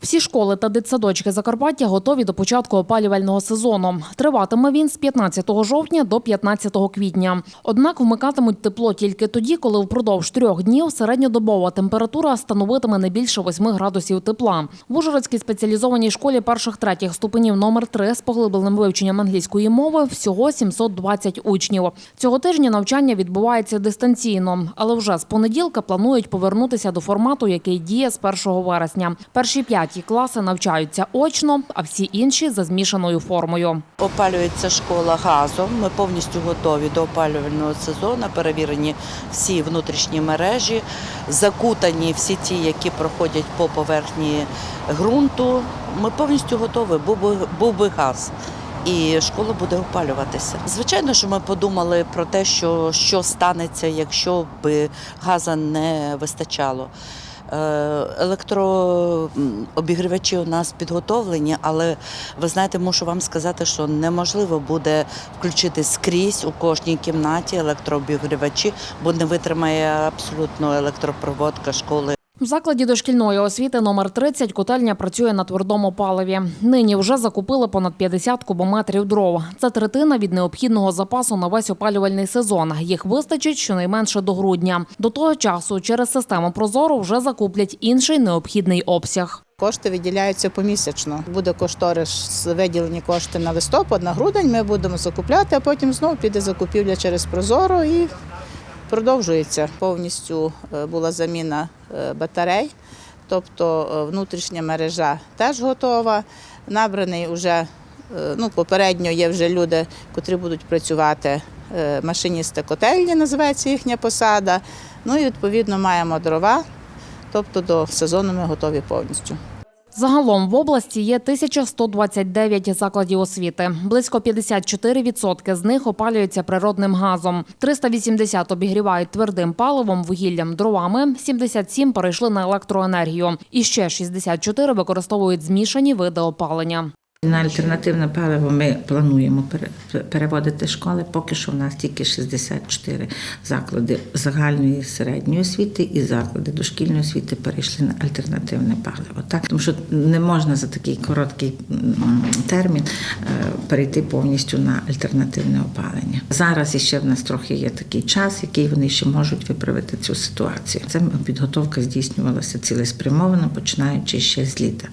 Всі школи та дитсадочки Закарпаття готові до початку опалювального сезону. Триватиме він з 15 жовтня до 15 квітня. Однак вмикатимуть тепло тільки тоді, коли впродовж трьох днів середньодобова температура становитиме не більше 8 градусів тепла. В Ужгородській спеціалізованій школі перших-третіх ступенів номер 3 з поглибленим вивченням англійської мови всього 720 учнів. Цього тижня навчання відбувається дистанційно, але вже з понеділка планують повернутися до формату, який діє з 1 вересня. Перші п'яті класи навчаються очно, а всі інші за змішаною формою. Опалюється школа газом. Ми повністю готові до опалювального сезону. Перевірені всі внутрішні мережі, закутані всі ті, які проходять по поверхні ґрунту. Ми повністю готові. Був би, газ. І школа буде опалюватися. Звичайно, що ми подумали про те, що, що станеться, якщо б газу не вистачало. Е, Електрообігрівачі у нас підготовлені, але ви знаєте, мушу вам сказати, що неможливо буде включити скрізь у кожній кімнаті електрообігрівачі, бо не витримає абсолютно електропроводка школи. В закладі дошкільної освіти номер 30 котельня працює на твердому паливі. Нині вже закупили понад 50 кубометрів дров. Це третина від необхідного запасу на весь опалювальний сезон. Їх вистачить щонайменше до грудня. До того часу через систему Прозоро вже закуплять інший необхідний обсяг. Кошти виділяються помісячно. Буде кошторис виділені кошти на листопад, на грудень. Ми будемо закупляти, а потім знову піде закупівля через Прозоро і продовжується. Повністю е, була заміна е, батарей, тобто е, внутрішня мережа теж готова. Набраний вже ну, попередньо є вже люди, котрі будуть працювати. Машиністи котельні називається їхня посада. Ну і відповідно маємо дрова. Тобто до сезону ми готові повністю. Загалом в області є 1129 закладів освіти. Близько 54% з них опалюються природним газом. 380 обігрівають твердим паливом, вугіллям, дровами. 77 перейшли на електроенергію. І ще 64 використовують змішані види опалення. На альтернативне паливо ми плануємо пере- переводити школи. Поки що в нас тільки 64 заклади загальної середньої освіти і заклади дошкільної освіти перейшли на альтернативне паливо. Так, тому що не можна за такий короткий термін е, перейти повністю на альтернативне опалення. Зараз іще в нас трохи є такий час, який вони ще можуть виправити цю ситуацію. Це підготовка здійснювалася цілеспрямовано, починаючи ще з літа.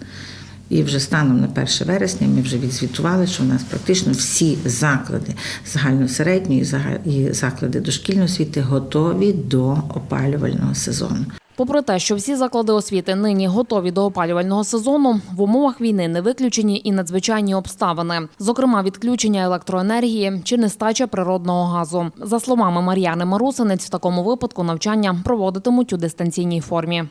І вже станом на 1 вересня ми вже відзвітували, що у нас практично всі заклади загальносередньої загаль- і заклади дошкільної освіти готові до опалювального сезону. Попри те, що всі заклади освіти нині готові до опалювального сезону, в умовах війни не виключені і надзвичайні обставини, зокрема відключення електроенергії чи нестача природного газу. За словами Мар'яни Марусинець, в такому випадку навчання проводитимуть у дистанційній формі.